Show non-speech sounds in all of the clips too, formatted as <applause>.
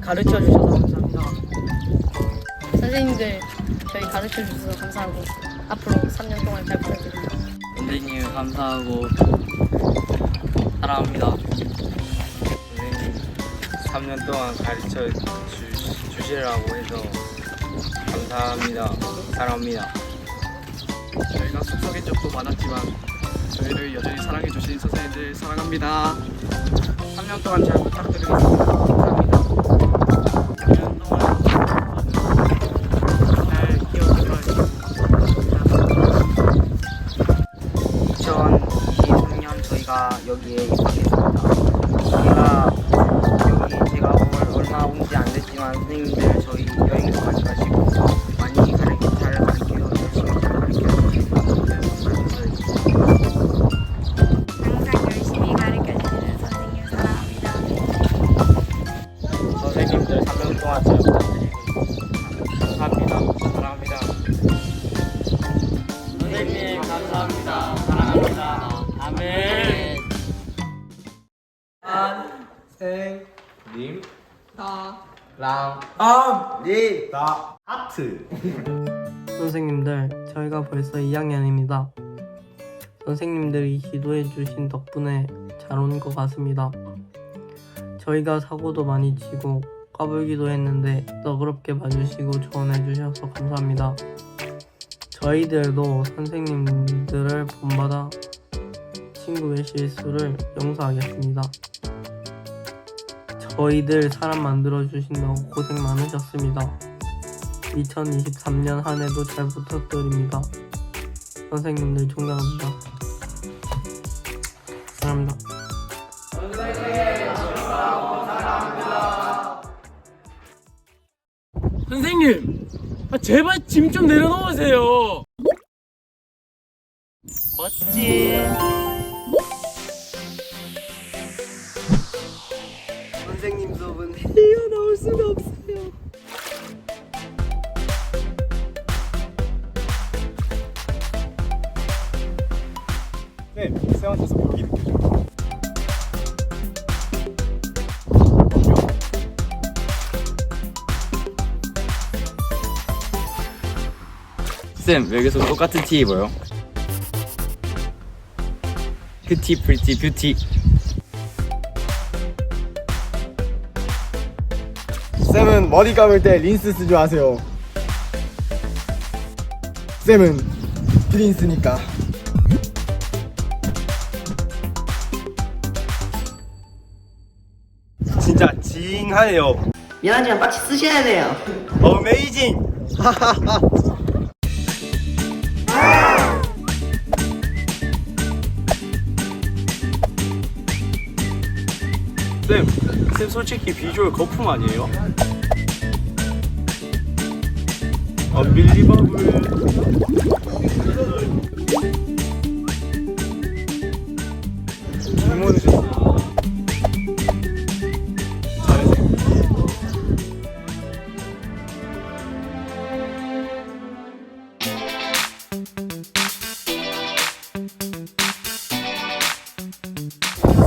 가르쳐 주셔서 감사합니다. 선생님들 저희 가르쳐 주셔서 감사하고 앞으로 3년 동안 잘 부탁드립니다. 선생님 감사하고 사랑합니다. 선생님 3년 동안 가르쳐 주, 주시라고 해서 감사합니다. 사랑합니다. 저희가 속속인 적도 많았지만 저희를 여전히 사랑해 주신 선생님들 사랑합니다. 3년 동안 잘. 감사합니다. 사합니다. 사랑합니다. 선생님 감사합니다. 사랑합니다. 아멘. 님, 선생님들, 저희가 벌써 2학년입니다. 선생님들이 지도해 주신 덕분에 잘 온 것 같습니다. 저희가 사고도 많이 치고 까불기도 했는데 너그럽게 봐주시고 조언해 주셔서 감사합니다. 저희들도 선생님들을 본받아 친구의 실수를 용서하겠습니다. 저희들 사람 만들어 주신다고 고생 많으셨습니다. 2023년 한 해도 잘 부탁드립니다. 선생님들 존경합니다. 사랑합니다. 선생님, 아, 제발 짐 좀 내려놓으세요. 멋지. 선생님 수업은 헤어나올 수가 없어 쌤, 왜 계속 똑같은 티 입어요? 큐티, 프리티, 뷰티. 쌤은 머리 감을 때 린스 쓰지 마세요. 쌤은 프린스니까. 진짜 징하네요. 미안하지만 빠치 쓰셔야 돼요. 어메이징. <laughs> 쌤, 쌤 솔직히 비주얼 거품 아니에요? 언빌리버블.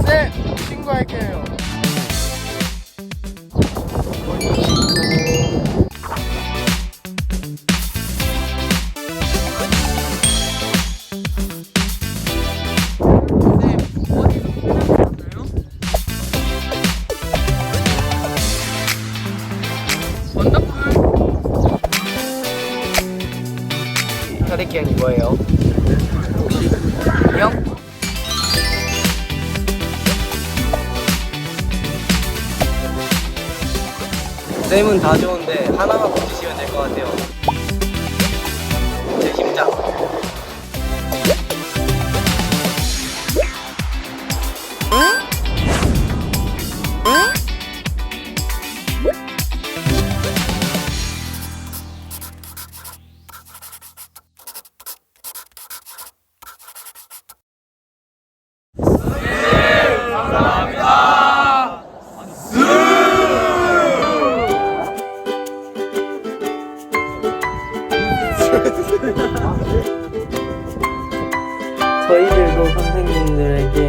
쌤, 친구할게요. 혈액형이 뭐예요? 혹시 형? 쌤은 다 좋은데 하나만 고치시면 될 것 같아요. <laughs> 저희들도 선생님들에게